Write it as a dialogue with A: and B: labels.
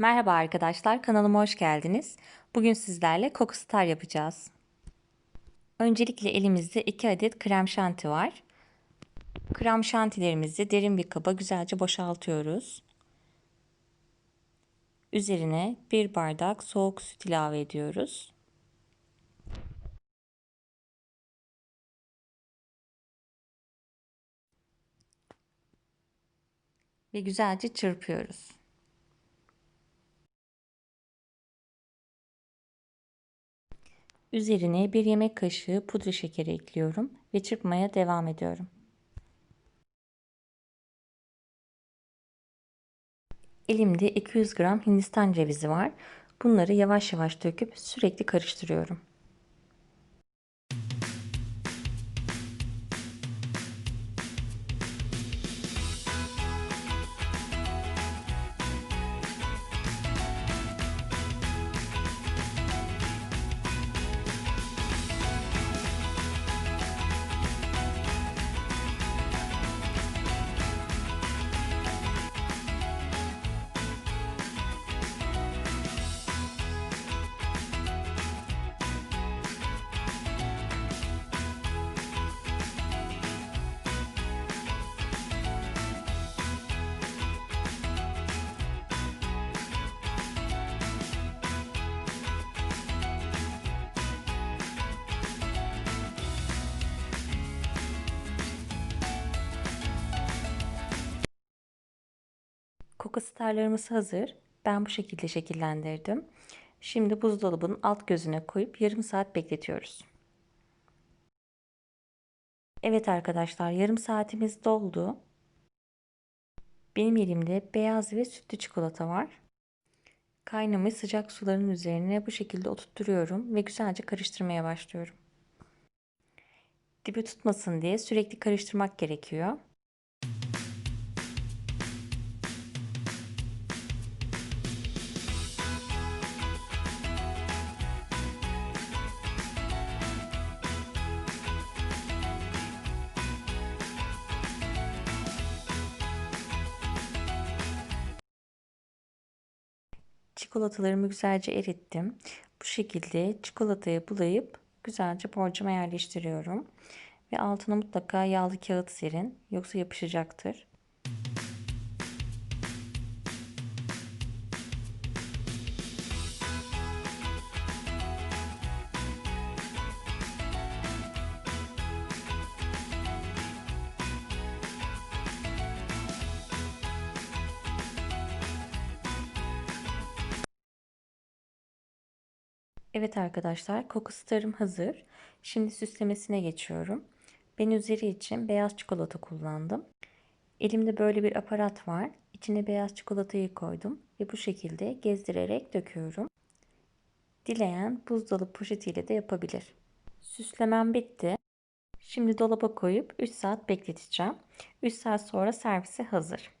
A: Merhaba arkadaşlar, kanalıma hoş geldiniz. Bugün sizlerle Coco Star yapacağız. Öncelikle elimizde 2 adet krem şanti var. Krem şantilerimizi derin bir kaba güzelce boşaltıyoruz. Üzerine bir bardak soğuk süt ilave ediyoruz. Ve güzelce çırpıyoruz. Üzerine bir yemek kaşığı pudra şekeri ekliyorum ve çırpmaya devam ediyorum. Elimde 200 gram hindistan cevizi var. Bunları yavaş yavaş döküp sürekli karıştırıyorum. Koku starlarımız hazır. Ben bu şekilde şekillendirdim. Şimdi buzdolabının alt gözüne koyup yarım saat bekletiyoruz. Evet arkadaşlar yarım saatimiz doldu. Benim elimde beyaz ve sütlü çikolata var. Kaynamış sıcak suların üzerine bu şekilde oturtturuyorum ve güzelce karıştırmaya başlıyorum. Dibi tutmasın diye sürekli karıştırmak gerekiyor. Çikolatalarımı güzelce erittim. Bu şekilde çikolatayı bulayıp güzelce borcama yerleştiriyorum. Ve altına mutlaka yağlı kağıt serin yoksa yapışacaktır. Evet arkadaşlar, koku starım hazır. Şimdi süslemesine geçiyorum. Ben üzeri için beyaz çikolata kullandım. Elimde böyle bir aparat var. İçine beyaz çikolatayı koydum ve bu şekilde gezdirerek döküyorum. Dileyen buzdolabı poşetiyle de yapabilir. Süslemem bitti. Şimdi dolaba koyup 3 saat bekleteceğim. 3 saat sonra servise hazır.